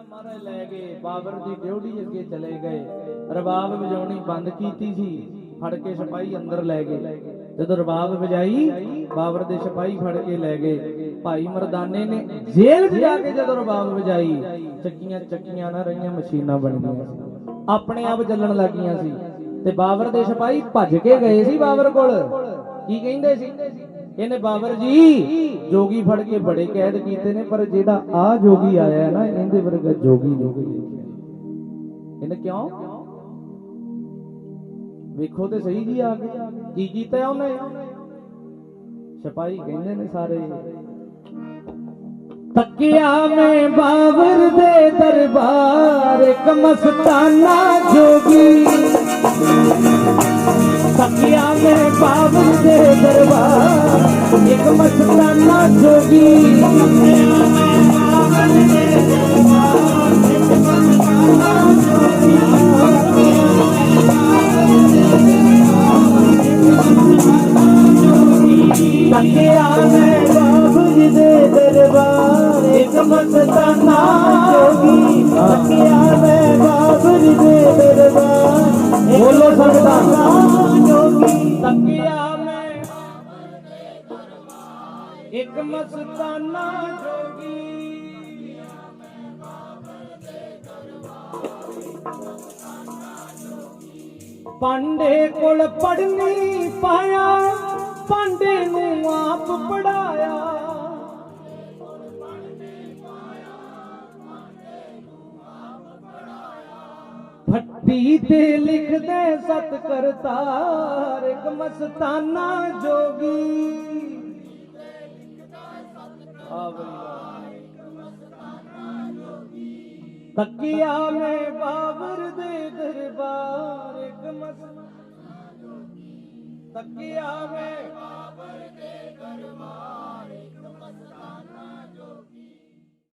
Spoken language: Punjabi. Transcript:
ਮਹਾਰਾਜ ਲੈ ਗਏ ਬਾਬਰ ਦੀ ਡਿਊਟੀ ਅੱਗੇ ਚਲੇ ਗਏ। ਰਬਾਬ ਵਜਾਉਣੀ ਬੰਦ ਕੀਤੀ ਸੀ। ਫੜ ਕੇ ਸਿਪਾਹੀ ਅੰਦਰ ਲੈ ਗਏ। ਜਦੋਂ ਰਬਾਬ ਵਜਾਈ, ਬਾਬਰ ਦੇ ਸਿਪਾਹੀ ਫੜ ਕੇ ਲੈ ਗਏ। ਭਾਈ ਮਰਦਾਨੇ ਨੇ ਜੇਲ੍ਹ 'ਚ ਜਾ ਕੇ ਜਦੋਂ ਰਬਾਬ ਵਜਾਈ, ਚੱਕੀਆਂ ਚੱਕੀਆਂ ਨਾ ਰਹੀਆਂ, ਮਸ਼ੀਨਾਂ ਬਣ ਗਈਆਂ ਆਪਣੇ ਆਪ ਚੱਲਣ ਲੱਗੀਆਂ ਸੀ। ਤੇ ਬਾਬਰ ਦੇ ਸਿਪਾਹੀ ਭੱਜ ਕੇ ਗਏ ਸੀ ਬਾਬਰ ਕੋਲ। ਕੀ ਕਹਿੰਦੇ ਸੀ? ਇਹਨੇ ਬਾਬਰ ਜੀ, ਜੋਗੀ ਫੜ ਕੇ ਬੜੇ ਕੈਦ ਕੀਤੇ ਨੇ, ਪਰ ਜਿਹੜਾ ਆ ਜੋਗੀ ਆਇਆ ਹੈ ਨਾ, ਇਹਦੇ ਵਰਗਾ ਜੋਗੀ ਨਹੀਂ ਕੋਈ ਇਹਨੇ ਕਿਉਂ? ਵੇਖੋ ਤੇ ਸਹੀ ਜੀ ਆ ਕੇ, ਕੀ ਕੀਤਾ ਉਹਨੇ? ਸਿਪਾਹੀ ਕਹਿੰਦੇ ਨੇ ਸਾਰੇ। ਤੱਕਿਆ ਮੈਂ ਬਾਬਰ ਦੇ ਦਰਬਾਰ, ਇੱਕ ਮਸਤਾਨਾ ਜੋਗੀ। ਤੱਕਿਆ ਮੈਂ ਬਾਬਰ ਦੇ ਦਰਬਾਰ ਮਸਤਾਨਾ ਜੋਗੀ ਤੱਕਿਆ ਮੈਂ ਇੱਕ ਮਸਤਾਨਾ ਜੋਗੀ। ਪਾਂਡੇ ਕੋਲ ਪੜਨੀ ਪਾਇਆ, ਪਾਂਡੇ ਨੂੰ ਆਪ ਪੜਾਇਆ ਫੱਟੀ ਤੇ ਲਿਖਦੇ ਸਤ ਕਰਤਾਰ ਇੱਕ ਮਸਤਾਨਾ ਜੋਗੀ। ਆ ਬਈ ਤੱਕਿਆ ਮੈਂ ਬਾਬਰ ਦੇ ਦਰਬਾਰ ਇੱਕ ਮਸਤਾਨਾ ਤੱਕਿਆ ਮੈਂ ਬਾਬਰ ਦੇ ਦਰਬਾਰ